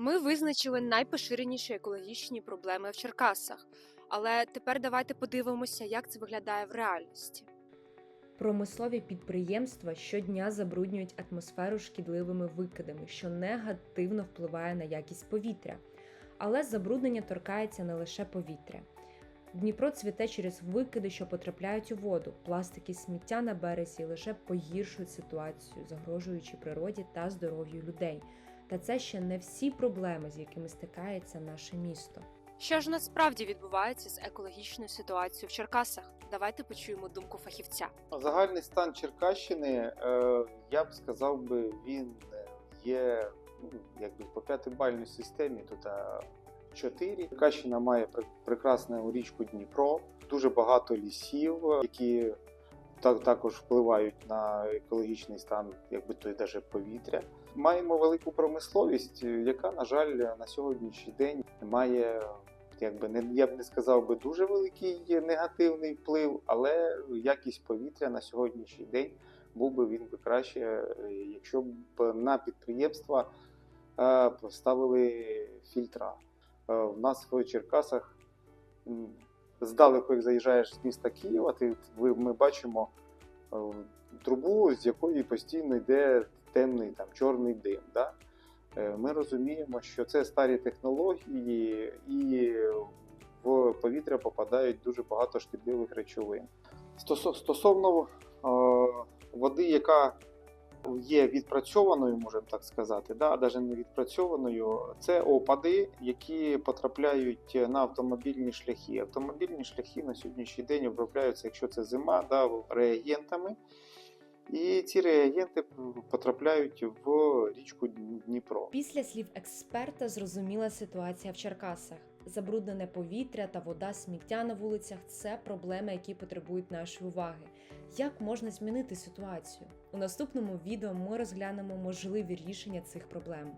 Ми визначили найпоширеніші екологічні проблеми в Черкасах. Але тепер давайте подивимося, як це виглядає в реальності. Промислові підприємства щодня забруднюють атмосферу шкідливими викидами, що негативно впливає на якість повітря. Але забруднення торкається не лише повітря. Дніпро цвіте через викиди, що потрапляють у воду. Пластики сміття на березі лише погіршують ситуацію, загрожуючи природі та здоров'ю людей. Та це ще не всі проблеми, з якими стикається наше місто. Що ж насправді відбувається з екологічною ситуацією в Черкасах? Давайте почуємо думку фахівця. Загальний стан Черкащини, е, я б сказав би, він є ну, якби по п'ятибальній системі. Тут 4. Черкащина має пр- прекрасну річку Дніпро, дуже багато лісів, які так, також впливають на екологічний стан, якби то й даже повітря. Маємо велику промисловість, яка, на жаль, на сьогоднішній день має, якби не я б не сказав би дуже великий негативний вплив, але якість повітря на сьогоднішній день був би він би краще, якщо б на підприємства е, поставили фільтра. Е, В нас в Черкасах здалеку, як заїжджаєш з міста Києва, ти, ми бачимо е, трубу, з якої постійно йде темний там, чорний дим. Да? Е, Ми розуміємо, що це старі технології, і в повітря попадають дуже багато шкідливих речовин. Стосовно е, води, яка є відпрацьованою, можемо так сказати, да, навіть не відпрацьованою, це опади, які потрапляють на автомобільні шляхи. Автомобільні шляхи на сьогоднішній день обробляються, якщо це зима, да, реагентами. І ці реагенти потрапляють в річку Дніпро. Після слів експерта зрозуміла ситуація в Черкасах. Забруднене повітря та вода, сміття на вулицях це проблеми, які потребують нашої уваги. Як можна змінити ситуацію? У наступному відео ми розглянемо можливі рішення цих проблем.